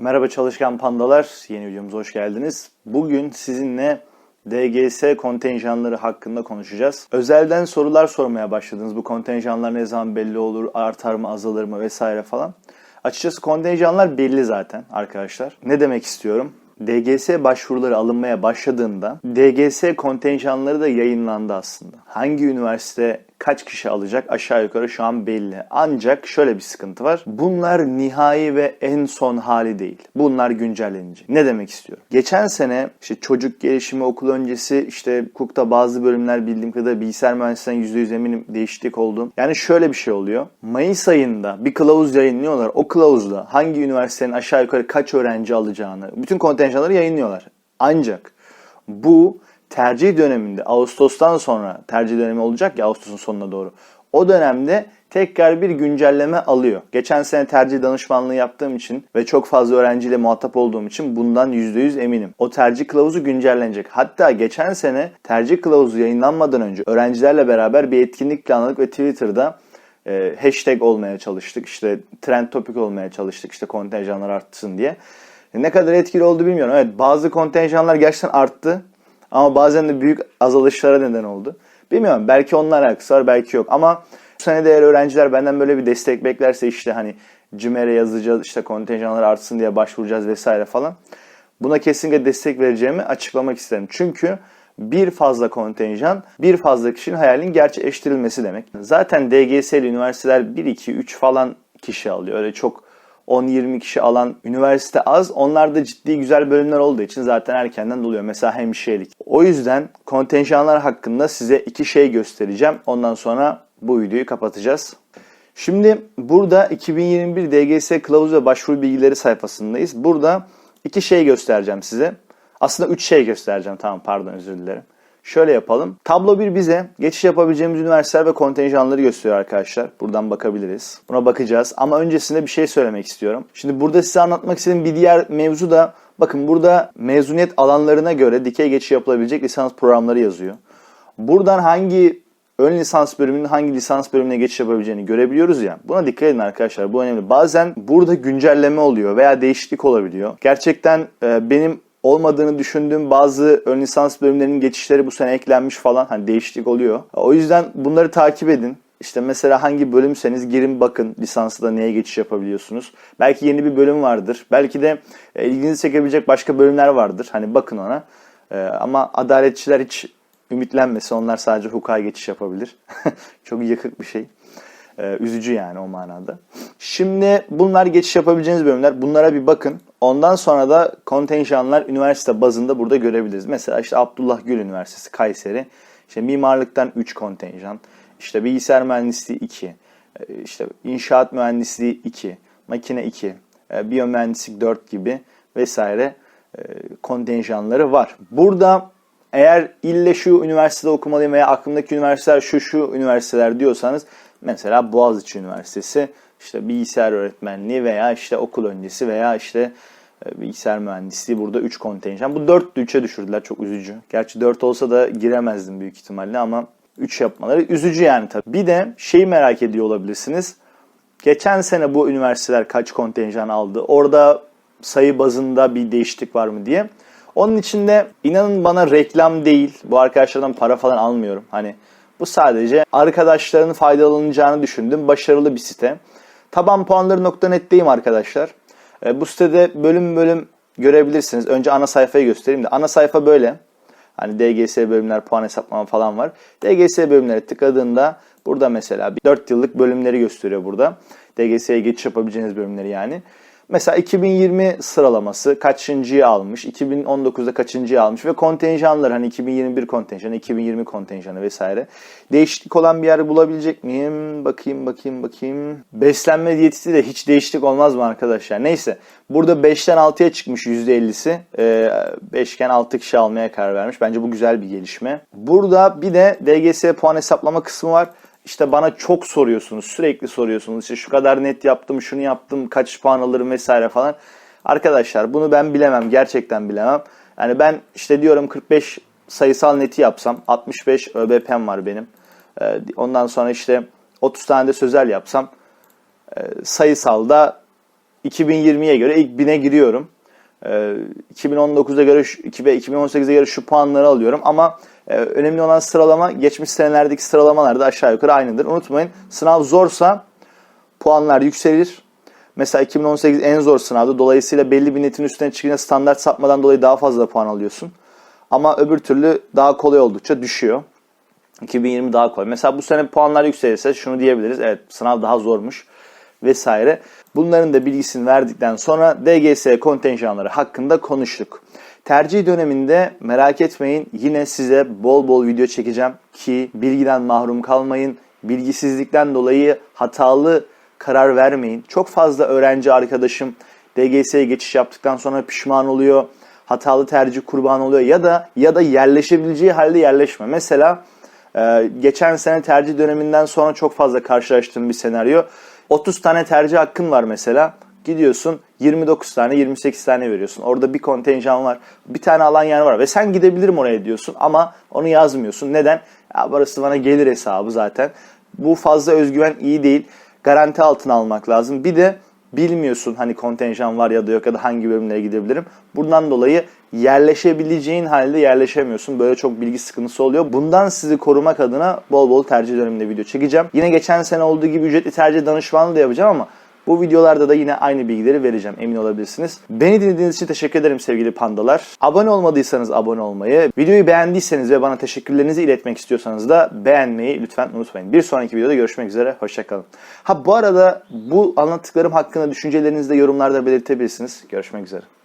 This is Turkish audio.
Merhaba çalışkan pandalar, yeni videomuza hoş geldiniz. Bugün sizinle DGS kontenjanları hakkında konuşacağız. Özelden sorular sormaya başladınız. Bu kontenjanlar ne zaman belli olur, artar mı, azalır mı vesaire falan. Açıkçası kontenjanlar belli zaten arkadaşlar. Ne demek istiyorum? DGS başvuruları alınmaya başladığında DGS kontenjanları da yayınlandı aslında. Hangi üniversite kaç kişi alacak aşağı yukarı şu an belli. Ancak şöyle bir sıkıntı var. Bunlar nihai ve en son hali değil. Bunlar güncellenecek. Ne demek istiyorum? Geçen sene işte çocuk gelişimi okul öncesi işte hukukta bazı bölümler bildiğim kadarıyla bilgisayar mühendisliğinden %100 eminim değişiklik oldu. Yani şöyle bir şey oluyor. Mayıs ayında bir kılavuz yayınlıyorlar. O kılavuzda hangi üniversitenin aşağı yukarı kaç öğrenci alacağını, bütün kontenjanları yayınlıyorlar. Ancak bu tercih döneminde Ağustos'tan sonra tercih dönemi olacak ya Ağustos'un sonuna doğru. O dönemde tekrar bir güncelleme alıyor. Geçen sene tercih danışmanlığı yaptığım için ve çok fazla öğrenciyle muhatap olduğum için bundan %100 eminim. O tercih kılavuzu güncellenecek. Hatta geçen sene tercih kılavuzu yayınlanmadan önce öğrencilerle beraber bir etkinlik planladık ve Twitter'da e, hashtag olmaya çalıştık. İşte trend topik olmaya çalıştık. İşte kontenjanlar artsın diye. Ne kadar etkili oldu bilmiyorum. Evet bazı kontenjanlar gerçekten arttı. Ama bazen de büyük azalışlara neden oldu. Bilmiyorum belki onlar alakası var belki yok. Ama bu sene de eğer öğrenciler benden böyle bir destek beklerse işte hani CİMER'e yazacağız işte kontenjanlar artsın diye başvuracağız vesaire falan. Buna kesinlikle destek vereceğimi açıklamak isterim. Çünkü bir fazla kontenjan, bir fazla kişinin hayalinin gerçekleştirilmesi demek. Zaten DGS'li üniversiteler 1, 2, 3 falan kişi alıyor. Öyle çok 10-20 kişi alan üniversite az. Onlar da ciddi güzel bölümler olduğu için zaten erkenden doluyor. Mesela hemşirelik. O yüzden kontenjanlar hakkında size iki şey göstereceğim. Ondan sonra bu videoyu kapatacağız. Şimdi burada 2021 DGS kılavuz ve başvuru bilgileri sayfasındayız. Burada iki şey göstereceğim size. Aslında üç şey göstereceğim. Tamam pardon özür dilerim. Şöyle yapalım. Tablo 1 bize geçiş yapabileceğimiz üniversiteler ve kontenjanları gösteriyor arkadaşlar. Buradan bakabiliriz. Buna bakacağız. Ama öncesinde bir şey söylemek istiyorum. Şimdi burada size anlatmak istediğim bir diğer mevzu da bakın burada mezuniyet alanlarına göre dikey geçiş yapılabilecek lisans programları yazıyor. Buradan hangi ön lisans bölümünün hangi lisans bölümüne geçiş yapabileceğini görebiliyoruz ya. Buna dikkat edin arkadaşlar. Bu önemli. Bazen burada güncelleme oluyor veya değişiklik olabiliyor. Gerçekten e, benim olmadığını düşündüğüm bazı ön lisans bölümlerinin geçişleri bu sene eklenmiş falan. Hani değişiklik oluyor. O yüzden bunları takip edin. İşte mesela hangi bölümseniz girin bakın lisansla neye geçiş yapabiliyorsunuz. Belki yeni bir bölüm vardır. Belki de e, ilginizi çekebilecek başka bölümler vardır. Hani bakın ona. E, ama adaletçiler hiç ümitlenmesin. Onlar sadece hukuka geçiş yapabilir. Çok yıkık bir şey. Ee, üzücü yani o manada. Şimdi bunlar geçiş yapabileceğiniz bölümler. Bunlara bir bakın. Ondan sonra da kontenjanlar üniversite bazında burada görebiliriz. Mesela işte Abdullah Gül Üniversitesi Kayseri. İşte mimarlıktan 3 kontenjan. İşte bilgisayar mühendisliği 2. İşte inşaat mühendisliği 2. Makine 2. Biyomühendislik 4 gibi vesaire e, kontenjanları var. Burada eğer ille şu üniversitede okumalıyım veya aklımdaki üniversiteler şu şu üniversiteler diyorsanız mesela Boğaziçi Üniversitesi işte bilgisayar öğretmenliği veya işte okul öncesi veya işte e, bilgisayar mühendisliği burada 3 kontenjan. Bu 4 3'e düşürdüler çok üzücü. Gerçi 4 olsa da giremezdim büyük ihtimalle ama 3 yapmaları üzücü yani tabii. Bir de şeyi merak ediyor olabilirsiniz. Geçen sene bu üniversiteler kaç kontenjan aldı? Orada sayı bazında bir değişiklik var mı diye. Onun için de inanın bana reklam değil. Bu arkadaşlardan para falan almıyorum. Hani bu sadece arkadaşların faydalanacağını düşündüm. Başarılı bir site. Tabanpuanları.net'teyim arkadaşlar. E, bu sitede bölüm bölüm görebilirsiniz. Önce ana sayfayı göstereyim de. Ana sayfa böyle. Hani DGS bölümler, puan hesaplama falan var. DGS bölümlere tıkladığında burada mesela 4 yıllık bölümleri gösteriyor burada. DGS'ye geçiş yapabileceğiniz bölümleri yani. Mesela 2020 sıralaması kaçıncıyı almış, 2019'da kaçıncıyı almış ve kontenjanlar hani 2021 kontenjanı, 2020 kontenjanı vesaire. Değişiklik olan bir yer bulabilecek miyim? Bakayım bakayım bakayım. Beslenme diyetisi de hiç değişiklik olmaz mı arkadaşlar? Neyse burada 5'ten 6'ya çıkmış %50'si. Ee, 5'ken 6 kişi almaya karar vermiş. Bence bu güzel bir gelişme. Burada bir de DGS puan hesaplama kısmı var. İşte bana çok soruyorsunuz, sürekli soruyorsunuz. İşte şu kadar net yaptım, şunu yaptım, kaç puan alırım vesaire falan. Arkadaşlar bunu ben bilemem, gerçekten bilemem. Yani ben işte diyorum 45 sayısal neti yapsam, 65 ÖBP'm var benim. Ee, ondan sonra işte 30 tane de sözel yapsam, e, sayısalda 2020'ye göre ilk 1000'e giriyorum. Ee, 2019'a göre şu- iki ve 2018'e göre şu puanları alıyorum ama e, önemli olan sıralama geçmiş senelerdeki sıralamalarda aşağı yukarı aynıdır. Unutmayın sınav zorsa puanlar yükselir. Mesela 2018 en zor sınavdı. Dolayısıyla belli bir netin üstüne çıkınca standart sapmadan dolayı daha fazla puan alıyorsun. Ama öbür türlü daha kolay oldukça düşüyor. 2020 daha kolay. Mesela bu sene puanlar yükselirse şunu diyebiliriz. Evet sınav daha zormuş vesaire. Bunların da bilgisini verdikten sonra DGS kontenjanları hakkında konuştuk. Tercih döneminde merak etmeyin yine size bol bol video çekeceğim ki bilgiden mahrum kalmayın. Bilgisizlikten dolayı hatalı karar vermeyin. Çok fazla öğrenci arkadaşım DGS'ye geçiş yaptıktan sonra pişman oluyor. Hatalı tercih kurbanı oluyor ya da ya da yerleşebileceği halde yerleşme. Mesela ee, geçen sene tercih döneminden sonra çok fazla karşılaştığım bir senaryo. 30 tane tercih hakkın var mesela. Gidiyorsun 29 tane 28 tane veriyorsun. Orada bir kontenjan var. Bir tane alan yer var ve sen gidebilirim oraya diyorsun ama onu yazmıyorsun. Neden? Ya burası bana gelir hesabı zaten. Bu fazla özgüven iyi değil. Garanti altına almak lazım. Bir de bilmiyorsun hani kontenjan var ya da yok ya da hangi bölümlere gidebilirim. Bundan dolayı yerleşebileceğin halde yerleşemiyorsun. Böyle çok bilgi sıkıntısı oluyor. Bundan sizi korumak adına bol bol tercih döneminde video çekeceğim. Yine geçen sene olduğu gibi ücretli tercih danışmanlığı da yapacağım ama bu videolarda da yine aynı bilgileri vereceğim emin olabilirsiniz. Beni dinlediğiniz için teşekkür ederim sevgili pandalar. Abone olmadıysanız abone olmayı, videoyu beğendiyseniz ve bana teşekkürlerinizi iletmek istiyorsanız da beğenmeyi lütfen unutmayın. Bir sonraki videoda görüşmek üzere, hoşçakalın. Ha bu arada bu anlattıklarım hakkında düşüncelerinizi de yorumlarda belirtebilirsiniz. Görüşmek üzere.